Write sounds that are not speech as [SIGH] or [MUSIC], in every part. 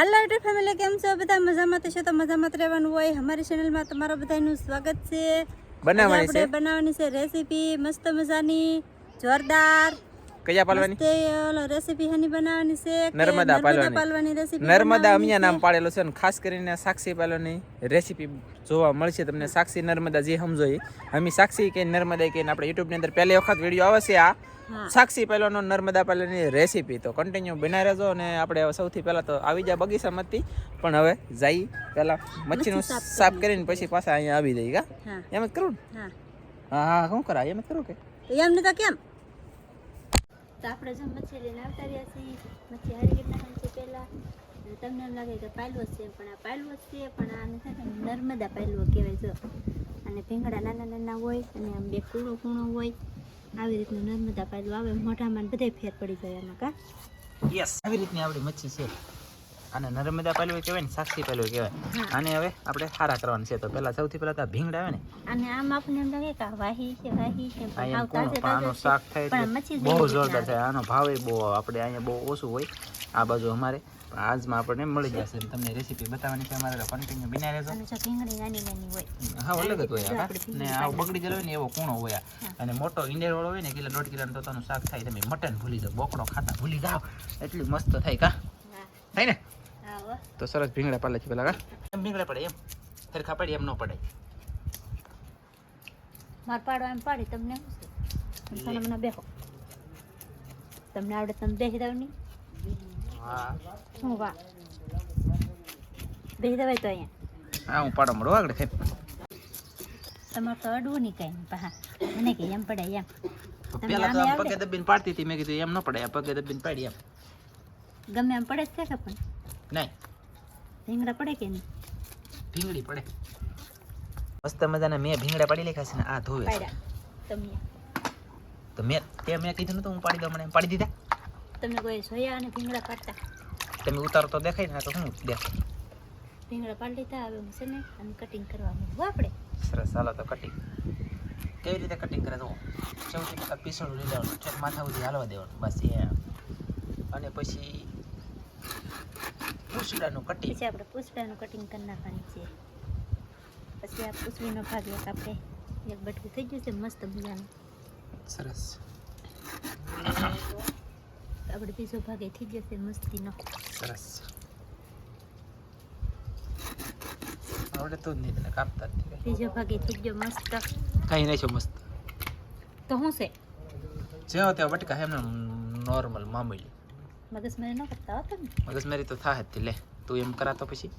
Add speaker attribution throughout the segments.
Speaker 1: હાલો YouTube family કેમ છો? બધા મજામાં તો તો મજામાં રહેવાનું હોય. અમારી ચેનલમાં તમારા બધાનું સ્વાગત છે.
Speaker 2: બનાવવાની છે?
Speaker 1: બનાવવાની છે રેસીપી મસ્ત મજાની જોરદાર.
Speaker 2: કયા પાલવાની?
Speaker 1: તે ઓલો રેસીપી હની બનાવવાની છે
Speaker 2: નર્મદા પાલવાની.
Speaker 1: પાલવાની રેસીપી
Speaker 2: નર્મદા અમિયા નામ પાડેલો છે અને ખાસ કરીને સાક્ષી પાલવાની રેસીપી જોવા મળશે તમને. સાક્ષી નર્મદા જે સમજો એ અમે સાક્ષી કે નર્મદા કે આપણે યુટ્યુબની અંદર પહેલી વખત વીડિયો આવે છે આ. સાક્ષી પહેલાનો નર્મદા પાલની રેસીપી તો કન્ટિન્યુ બનાવી રહેજો અને આપણે સૌથી પહેલા તો આવી જાય બગીચામાંથી પણ હવે જઈ પહેલા મચ્છીનું
Speaker 1: સાફ
Speaker 2: સાફ કરીને પછી પાછા અહીંયા આવી જઈ કા એમ જ કરું
Speaker 1: હા.
Speaker 2: હા હા શું કરા એમ જ કરું કે?
Speaker 1: એમ એમને તો કેમ? તો આપણે જો મચ્છી લઈને આવતા રહ્યા છીએ મચ્છી હારી રીતના છે પહેલા. અને તમને એમ લાગે કે પાયલો છે પણ આ પાયલો છે પણ આ નર્મદા પાયલો કહેવાય જો અને ભીંગડા નાના નાના હોય અને આમ બે કૂણો કૂણો હોય. આવી રીતનું નર્મદા પાયલું આવે મોઢામાં બધે ફેર પડી ગયા એમાં કા?
Speaker 2: યસ આવી રીતની આપણી મચ્છી છે. અને નર્મદા પાલવી કહેવાય ને સાક્ષી પાલવી કહેવાય. આને હવે આપણે હારા કરવાનું છે. તો પહેલા સૌથી પહેલા તો ભીંગડ આવે ને
Speaker 1: અને આમ આપણને એમ લાગે કે વાહી છે વાહી છે
Speaker 2: આનો શાક થાય બહુ જોરદાર થાય. આનો ભાવે બહુ આપણે અહીંયા બહુ ઓછું હોય. આ બાજુ અમારે આજમાં આપણને મળી જશે તમને રેસીપી બતાવવાની છે અમારે કન્ટિન્યુ બિના
Speaker 1: હોય.
Speaker 2: હા અલગ જ હોય ને આ બગડી ગયેલો હોય ને એવો કૂણો હોય આ. અને મોટો ઈંડેર વાળો હોય ને કિલો દોઢ કિલો તોતાનું શાક થાય તમે મટન ભૂલી જાઓ બોકડો ખાતા ભૂલી જાઓ. એટલી મસ્ત થાય કા? થાય ને? તો સરસ ભીંગડા પાલે છે પેલા કા? એમ ભીંગડા પડે એમ. સરખા પડે એમ ન પડે
Speaker 1: માર પાડવા એમ પાડી તમને શું છે? તમે મને બેહો. તમને આવડે તમે બેસી દાવ નહીં. શું વાહ બેસી દવાય તો અહીંયા
Speaker 2: હા હું પાડો મળો આગળ થાય
Speaker 1: તમારે તો અડવું નહીં કઈ પા મને કે એમ પડે એમ
Speaker 2: પેલા તો? પગે દબીને પાડતી હતી મેં કીધું એમ ન પડે પગે દબીને પાડી એમ
Speaker 1: ગમે એમ પડે છે કે પણ
Speaker 2: નહીં
Speaker 1: રીંગણા પડે કે નહીં
Speaker 2: ભીંગડી પડે મસ્ત મજાના મેં ભીંગડા પાડી લેખા છે ને આ ધોવે.
Speaker 1: તમે
Speaker 2: તો મેં તે મેં કીધું નતું હું પાડી દઉં મને પાડી દીધા
Speaker 1: તમે કોઈ સોયા અને ભીંગડા પાડતા?
Speaker 2: તમે ઉતારો તો દેખાય ને તો શું દેખાય?
Speaker 1: ભીંગડા પાડી લીધા હવે હું છે ને અને કટિંગ કરવા માંગુ આપણે.
Speaker 2: સરસ ચાલો તો કટિંગ કેવી રીતે કટિંગ કરે તો પહેલાં પીસળું લઈ લેવાનું છેક માથા સુધી હાલવા દેવાનું બસ એ અને પછી પૂછડાનું કટિંગ
Speaker 1: પછી આપણે પૂછડાનું કટિંગ કરી નાખવાની છે. પછી આ પૂછડીનો ભાગ એક આપણે એક બટકું થઈ ગયું છે મસ્ત મજાનું.
Speaker 2: સરસ.
Speaker 1: આપણે બીજો ભાગ થઈ જશે મસ્તીનો.
Speaker 2: સરસ. આવડે તો જ નહીં. કાપતા
Speaker 1: બીજો ભાગ થઈ ગયો મસ્ત.
Speaker 2: કઈ નહીં છો મસ્ત.
Speaker 1: તો શું છે?
Speaker 2: જેવો તે બટકા એમને નોર્મલ મામૂલી.
Speaker 1: મગજમારી ન કરતા
Speaker 2: મગજમારી તો થાય જ લે. તું એમ કરાતો પછી.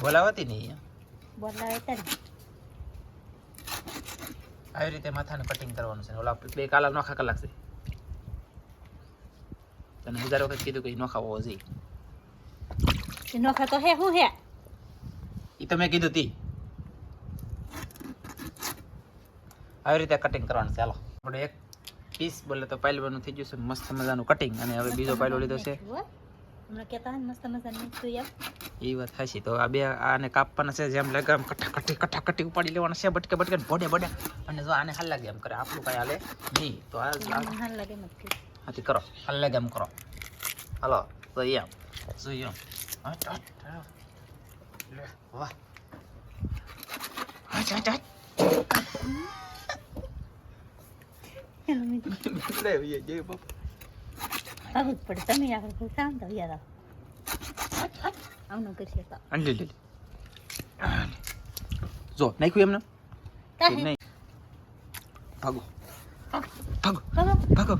Speaker 2: બોલાવતી નહીં
Speaker 1: બોલાવે
Speaker 2: આવી રીતે માથાને કટિંગ કરવાનું છે ઓલા બે કાલા નોખા કલાક છે. તને હજાર વખત કીધું કે ઈ નોખા હોવો જોઈએ
Speaker 1: એ હે શું હે
Speaker 2: એ તો મેં કીધું તી આવી રીતે કટિંગ કરવાનું ચાલો આપણે એક પીસ બોલે તો પાયલવાનું થઈ ગયું છે મસ્ત મજાનું કટિંગ અને હવે બીજો પાયલો લીધો છે
Speaker 1: હમણાં કહેતા હતા મસ્ત મજાનું
Speaker 2: એ વાત હાચી તો આ બે આને કાપવાના છે જેમ લાગે આમ કટા કટી કટા કટી ઉપાડી લેવાના છે બટકે બટકે ભોડે ભોડે અને જો આને હાલ લાગે એમ કરે આપણું કાંઈ હાલે નહીં તો આ
Speaker 1: હાલ લાગે
Speaker 2: હાથી કરો હાલ લાગે એમ કરો હલો જોઈએ એમ જોઈએ વાહ જે નાખ્યું એમને ભાગો ભાગો ભાગો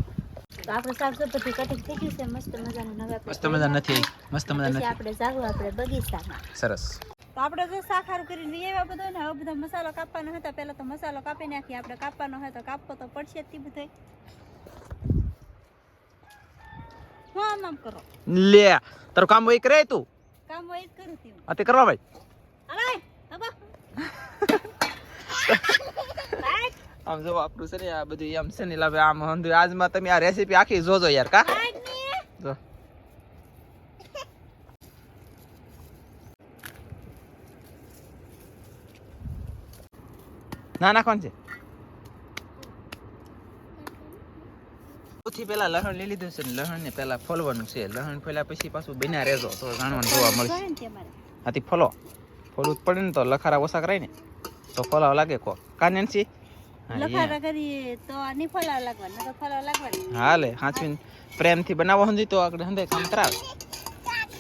Speaker 1: તો આપણે શાક સબ્જી કટિંગ થઈ ગયું છે મસ્ત મજાનું હવે
Speaker 2: મસ્ત મજા નથી મસ્ત મજા નથી.
Speaker 1: આપણે જાવું આપણે બગીચામાં.
Speaker 2: સરસ.
Speaker 1: તો આપણે જો શાક હારું કરીને લઈ આવ્યા બધો ને હવે બધો મસાલો કાપવાનો હતો. પહેલા તો મસાલો કાપી નાખીએ આપણે કાપવાનો હોય તો કાપવો તો પડશે જ બધો હું આમ આમ કરો.
Speaker 2: લે તારું કામ હોય કરે તું?
Speaker 1: કામ હોય કરું છું.
Speaker 2: આ તે કરવા ભાઈ. [LAUGHS] આમ જો આપણું છે ને આ બધું એમ છે ને લાવે આમ હંધુ આજમાં તમે આ રેસીપી આખી જોજો યાર, કા? જો. ના નાખવાનું છે? સૌથી પહેલા લહણ લઈ લીધું છે ને લહણ ને પહેલા ફોલવાનું છે. લહણ ફોલ્યા પછી પાછું બિના રેજો તો જાણવાનું જોવા મળશે.
Speaker 1: હાથી ને
Speaker 2: ફોલો. ફોલવું પડે ને તો લખારા ઓછા કરાય ને. તો ફોલાવ લાગે કો કાનેન્સી
Speaker 1: લખારા કરીએ તો નહીં ફોલાવા લાગવાનું નકર ફોલાવા લાગવાનું.
Speaker 2: હાલે હાચવીને પ્રેમથી બનાવો હંધી તો આગળ હંધે કામ કરાવે.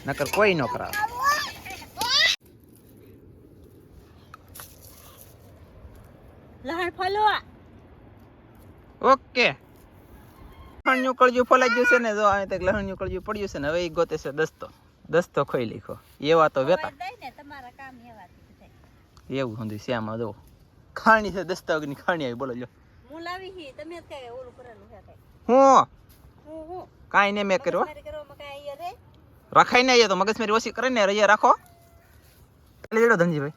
Speaker 2: નકર કોઈ ન કરાવે.
Speaker 1: લહણ ફોલવા.
Speaker 2: ઓકે. લહણનું કળજું ફોલાઈ ગયું છે ને જો અહીં તક લહણનું કળજું પડ્યું છે ને હવે એ ગોતે છે દસ્તો. દસ્તો ખોઈ લીખો એવા તો વેતા
Speaker 1: એવું
Speaker 2: હંધી શ્યામાં જો ખાણી છે દસ્તો અગ્નિ ખાણી આવી બોલો જો
Speaker 1: હું લાવી હી તમે કઈ ઓલું કરેલું છે
Speaker 2: હું?
Speaker 1: હું હું.
Speaker 2: કાઈ ને મે કર્યો રખાઈ ને આયા તો મગજમારી ઓછી કરે ને રહીએ રાખો. તાલી ધનજીભાઈ.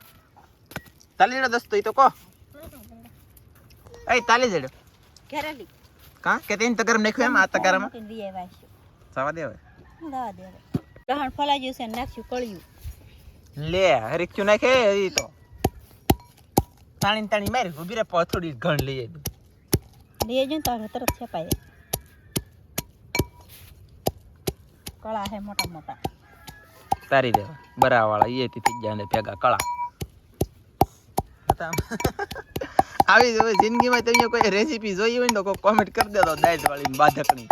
Speaker 2: તાલી જડો દસ્તો ઈ તો કો એ તાલી જડો
Speaker 1: ઘરેલી
Speaker 2: કા? કે તેન તગરમ નાખ્યું એમ? આ તગરમ?
Speaker 1: મૂકીને વી આવ્યા છે
Speaker 2: જવા દે હવે.
Speaker 1: દવા દે હવે. લહણ ગયું છે નાખ્યું કળ્યું.
Speaker 2: લે હરીક્યું નાખે એ તો. તાણી તાણી મારી ઊભી રે થોડી ઘણ લઈ આવી.
Speaker 1: લઈ ને તો તરફ તરત છેપાય. કળા છે મોટા મોટા.
Speaker 2: તારી દેવા. બરાવાળા એ તીથી જાને ભેગા કળા. [LAUGHS] આવી જ જિંદગીમાં તમે કોઈ રેસીપી જોઈ હોય ને તો કોઈ કોમેન્ટ કરી દેતો દાળ વાળી બાધકની.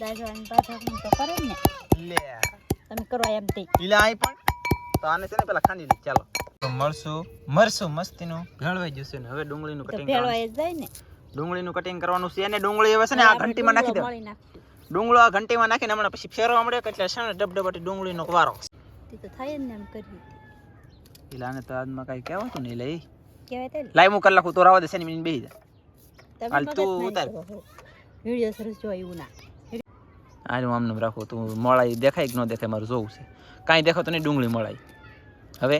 Speaker 1: દાજવાની બાધકની તો કરે ને.
Speaker 2: લે.
Speaker 1: તમે કરો એમ તે.
Speaker 2: લીલા આઈ પણ. તો આને છે ને પેલા ખાંડી લી ચાલો. મળશું. મરશું મસ્તીનું. ભેળવાઈ જશે ને. હવે ડુંગળીનું
Speaker 1: તો
Speaker 2: કટિંગ
Speaker 1: ભેળવાય જ જાય ને.
Speaker 2: ડુંગળીનું કટિંગ કરવાનું છે અને ડુંગળી હવે છે ને આ ઘંટીમાં નાખી દો ડુંગળો આ ઘંટીમાં નાખીને હમણાં પછી ફેરવા મળે એટલે છે ને ડબડબાટી ડુંગળીનો વારો.
Speaker 1: તે તો થાય ને એમ કરી
Speaker 2: એટલે તો આજમાં કઈ કહેવાતું નહીં લઈ
Speaker 1: કહેવાય
Speaker 2: લાઈ હું કલાક તો રાવા ને મિનિટ બેસી જાય. હાલ તું ઉતાર.
Speaker 1: નહીં સરસ જોવા એવું ના.
Speaker 2: આજે હું આમને રાખું તું મળાઈ દેખાય કે ન દેખાય મારું જોવું છે. કાંઈ દેખાતું નહીં ડુંગળી મળાઈ હવે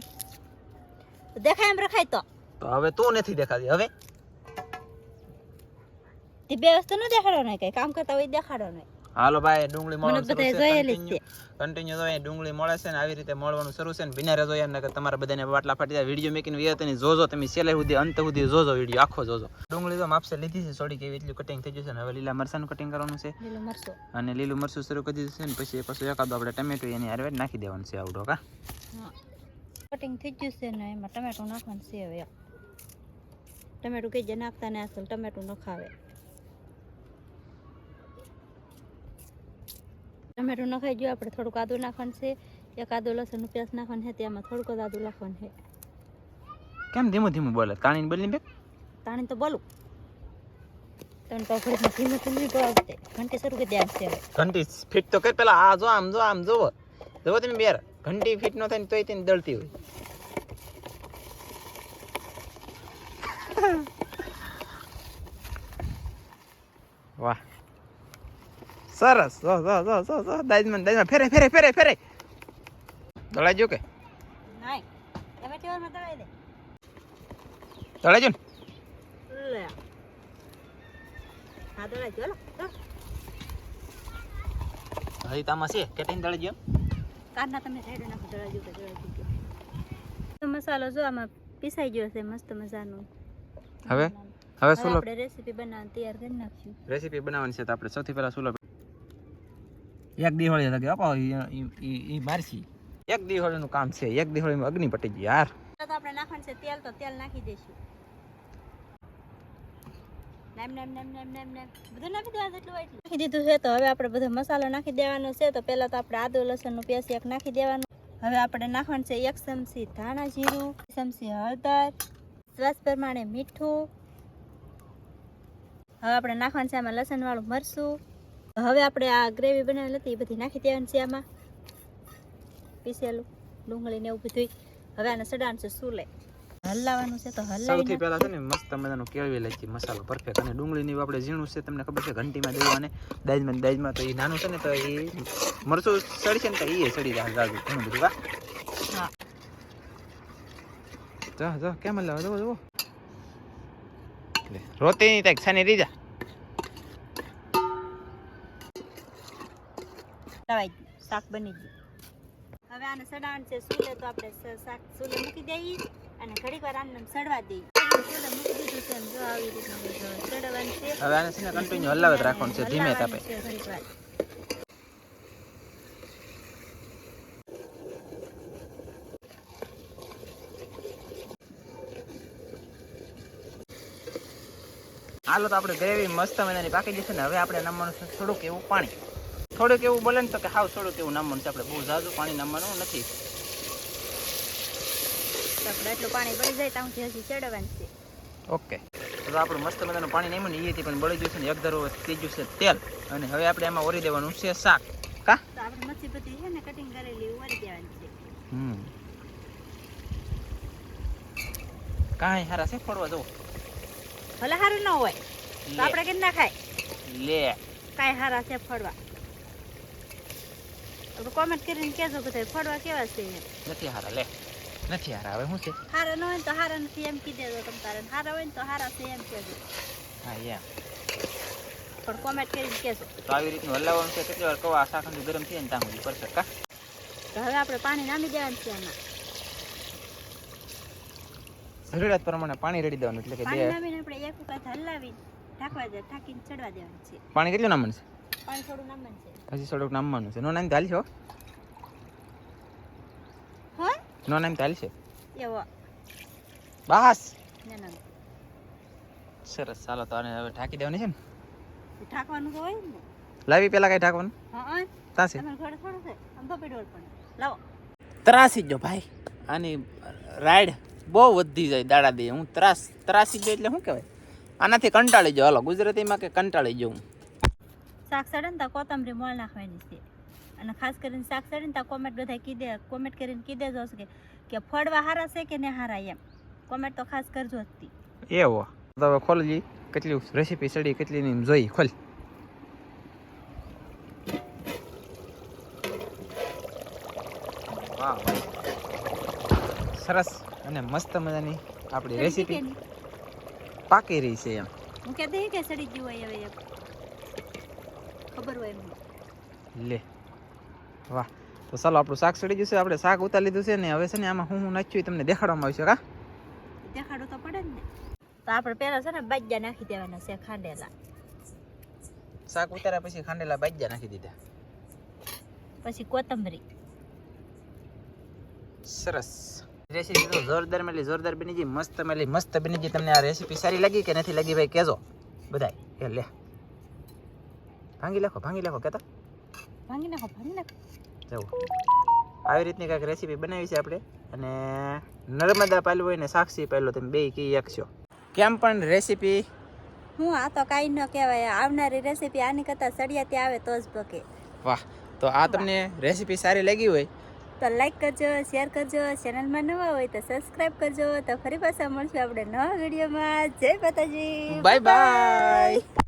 Speaker 1: દેખાય એમ રખાય તો.
Speaker 2: તો હવે તું નથી દેખાતી હવે?
Speaker 1: તે બે વસ્તુ ન દેખાડો ને કઈ કામ કરતા હોય દેખાડો ને
Speaker 2: હાલો ભાઈ ડુંગળી મળવાનું
Speaker 1: છે
Speaker 2: કન્ટિન્યુ તો ડુંગળી મળે છે ને આવી રીતે મળવાનું શરૂ છે ને બિના રહેજો યાર નકર તમારા બધાને બાટલા ફાટી જાય. વીડિયો મેકીને વિયત ને જોજો તમે છેલ્લે સુધી અંત સુધી જોજો વીડિયો આખો જોજો. ડુંગળી તો માપસે લીધી છે થોડી કેવી એટલું કટિંગ થઈ જશે ને હવે લીલા મરસાનું કટિંગ કરવાનું છે.
Speaker 1: લીલું મરસું
Speaker 2: અને લીલું મરસું શરૂ કરી દીધું છે ને પછી પાછું એકાદો આપણે ટમેટો એની હારવે નાખી દેવાનું છે આવડો કા?
Speaker 1: હા. કટિંગ થઈ ગયું છે ને એમાં ટમેટું નાખવાનું છે હવે. ટમેટું કે જે નાખતા ને અસલ ટમેટું ન ખાવે. ટમેટું નખાઈ ગયું આપણે થોડુંક આદું નાખવાનું છે. એક આદુ લસણનું પેસ્ટ નાખવાનું છે તેમાં થોડુંક જ આદું નાખવાનું છે.
Speaker 2: કેમ ધીમું ધીમું બોલે? કાણીને બોલી બે
Speaker 1: તાણી તો બોલું. તને તો ઘડીકમાં ધીમે ધીમે બોલાવતે ઘંટી શરૂ કરી દેવાની છે
Speaker 2: ઘંટી ફિટ તો કર પેલા આ જો આમ જો આમ જોવો. જોવો તમે બેર ઘંટી ફિટ ન થાય ને તોય તેને દળતી હોય. વાહ. સરસ. જો જો જો જો જો દાજમાં દાજમાં ફેરે ફેરે ફેરે ફેરે દળાઈ જો કે?
Speaker 1: દળાઈ
Speaker 2: જો ને.
Speaker 1: લે. હા દળાઈ જો
Speaker 2: હજી તામાં છે. કેટલી દળાઈ ગયો
Speaker 1: કારના તમે સાઈડે નાખો દળાજી ઉપર દળાજી ગયો મસાલો જો આમાં પીસાઈ ગયો છે મસ્ત મજાનો.
Speaker 2: હવે? હવે સુલો
Speaker 1: આપણે રેસીપી બનાવવાની તૈયાર કરી નાખશું.
Speaker 2: રેસીપી બનાવવાની છે તો આપણે સૌથી પહેલા સુલો એક દિવાળી લાગે અપાવ ઈ મારસી એક દિવાળીનું કામ છે એક દિવાળીમાં અગ્નિ પટી ગઈ યાર.
Speaker 1: તો આપણે નાખવાનું છે તેલ તો તેલ નાખી દઈશું. નામ નામ નામ હવે આપણે પ્રમાણે મીઠું. હવે આપણે નાખવાનું છે આમાં લસણ વાળું મરચું. હવે આપણે આ ગ્રેવી બનાવેલી હતી, એ બધી નાખી દેવાની છે આમાં. પીસેલું ડુંગળી ને એવું બધું હવે આને સડાવાનું છે સુલે. હલાવવાનું છે તો
Speaker 2: સૌથી પહેલા છે ને મસ્ત મજાનું કેળવી લઈ મસાલો પરફેક્ટ અને ડુંગળીની આપણે ઝીણું છે તમને ખબર છે ઘંટીમાં દેવું અને દાજમાં દાજમાં તો એ નાનું છે ને તો એ મરચું સડશે ને તો એ સડી જાય જાજુ ઘણું બધું વા
Speaker 1: હા.
Speaker 2: જો જો કેમ હલાવે? જો જો રોતી નહીં તાક છાની રીજા
Speaker 1: શાક બની ગયું. હવે આને સડાણ છે સુલે તો આપણે શાક સુલે મૂકી દઈએ. અને ઘડીક વાર આને સડવા દઈએ.
Speaker 2: હવે આને છે કન્ટિન્યુ હલાવત રાખવાનું છે, ધીમે તાપે. હાલો તો આપણે ગ્રેવી મસ્ત મજાની પાકી જશે ને હવે આપણે નામવાનું છે થોડુંક એવું પાણી. થોડુંક એવું બોલે ને તો કે હાવ થોડુંક એવું નામવાનું છે, આપણે બહુ ઝાઝું પાણી નામવાનું નથી.
Speaker 1: આપણે એટલું પાણી બળી જાય ત્યાં સુધી હજી ચડવાનું છે.
Speaker 2: ઓકે. તો આપણું મસ્ત મજાનું પાણી નહીં મને એથી પણ બળી ગયું છે ને એક ધરો ત્રીજું છે તેલ. અને હવે આપણે એમાં ઓરી દેવાનું છે શાક. કા?
Speaker 1: તો આપણે મચ્છી બધી છે ને કટિંગ કરેલી ઉવારી દેવાની છે.
Speaker 2: હમ. કાંઈ હારા છે ફોડવા જવું?
Speaker 1: ભલે સારું ન હોય તો આપણે કેમ ના ખાય?
Speaker 2: લે.
Speaker 1: કાંઈ સારા છે આપણે કોમેન્ટ કરીને કહેજો બધા ફળવા કેવા છે?
Speaker 2: નથી હારા લે. નથી હારા હવે શું છે?
Speaker 1: હારા ન હોય તો હારા નથી એમ કીધે દો તમ તારે. હારા હોય ને તો હારા છે એમ કહેજો.
Speaker 2: હા યા
Speaker 1: પણ કોમેન્ટ કરીને કહેજો.
Speaker 2: તો આવી રીતનું હલાવવાનું છે કેટલી વાર કહો શાક હજુ ગરમ થઈ ને ત્યાં સુધી પડશે કા?
Speaker 1: તો હવે આપણે પાણી નામી દેવાનું છે એમાં.
Speaker 2: જરૂરિયાત પ્રમાણે પાણી રેડી દેવાનું એટલે કે
Speaker 1: પાણી
Speaker 2: બે
Speaker 1: નામીને આપણે એક વખત હલાવી ઢાંકવા દે ઢાંકીને ચડવા દેવાનું છે.
Speaker 2: પાણી કેટલું નામવાનું
Speaker 1: પાણી થોડું નામવાનું છે.
Speaker 2: છે હજી થોડુંક નામવાનું છે. નો નામ ચાલી છે હો.
Speaker 1: હોય
Speaker 2: નો નામ
Speaker 1: ચાલશે
Speaker 2: બસ. સરસ ચાલો તો આને હવે ઠાકી દેવાની છે ને?
Speaker 1: ઠાકવાનું તો હોય ને.
Speaker 2: લાવી પેલા કઈ ઠાકવાનું
Speaker 1: હા હા.
Speaker 2: ત્યાં છે?
Speaker 1: તમારે ઘરે થોડું છે? આમ તો પેડોળ પણ. લાવો.
Speaker 2: ત્રાસી જો ભાઈ. આની રાઈડ બહુ વધી જાય દાડા દે હું ત્રાસ ત્રાસી જો એટલે શું કહેવાય? આનાથી કંટાળી જાઉં હાલો ગુજરાતીમાં કે કંટાળી જાઉં.
Speaker 1: શાક સડે ને તો કોથમરી મોળ નાખવાની છે. અને ખાસ કરીને શાક સડીને ને તો કોમેન્ટ બધા કીધે કોમેન્ટ કરીને કીધે જ હશે કે કે ફળવા હારા છે કે ને હારા એમ. કોમેન્ટ તો ખાસ કરજો જ તી.
Speaker 2: એવો. હવે ખોલજી કેટલી રેસીપી સડી કેટલી ની જોઈ ખોલ. સરસ અને મસ્ત મજાની આપણી રેસીપી પાકી રહી છે એમ.
Speaker 1: હું કે દે કે સડી ગયું હોય હવે ખબર હોય એમ.
Speaker 2: લે. વાહ. તો ચાલો આપણું શાક સડી જશે આપણે શાક ઉતારી લીધું છે ને હવે છે ને આમાં હું હું નાખ્યું તમને દેખાડવામાં આવશે કા
Speaker 1: દેખાડો તો પડે ને. તો આપણે પહેલા છે ને બાજ્યા નાખી દેવાના છે ખાંડેલા.
Speaker 2: શાક ઉતાર્યા પછી ખાંડેલા બાજ્યા નાખી દીધા.
Speaker 1: પછી કોથમરી.
Speaker 2: સરસ. રેસીપી તો જોરદાર મેલી જોરદાર બની ગઈ મસ્ત મેલી મસ્ત બની ગઈ. તમને આ રેસીપી સારી લાગી કે નથી લાગી ભાઈ કહેજો. બધાય એ લે. ભાંગી લેખો ભાંગી લેખો કહેતા
Speaker 1: ભાંગી નાખો ભાંગી નાખો.
Speaker 2: જવું આવી રીતની કાંઈક રેસીપી બનાવી છે આપણે. અને નર્મદા પાલવું હોય ને સાક્ષી પહેલો તમે બે કી એક કેમ પણ રેસીપી
Speaker 1: હું આ તો કાંઈ ન કહેવાય. આવનારી રેસીપી આની કરતાં સળિયાથી આવે તો જ ભકે.
Speaker 2: વાહ તો આ તમને રેસીપી સારી લાગી હોય?
Speaker 1: તો લાઈક કરજો શેર કરજો. ચેનલમાં નવા હોય તો સબસ્ક્રાઇબ કરજો. તો ફરી પાછા મળશું આપણે નવા વિડીયોમાં જય માતાજી.
Speaker 2: Bye bye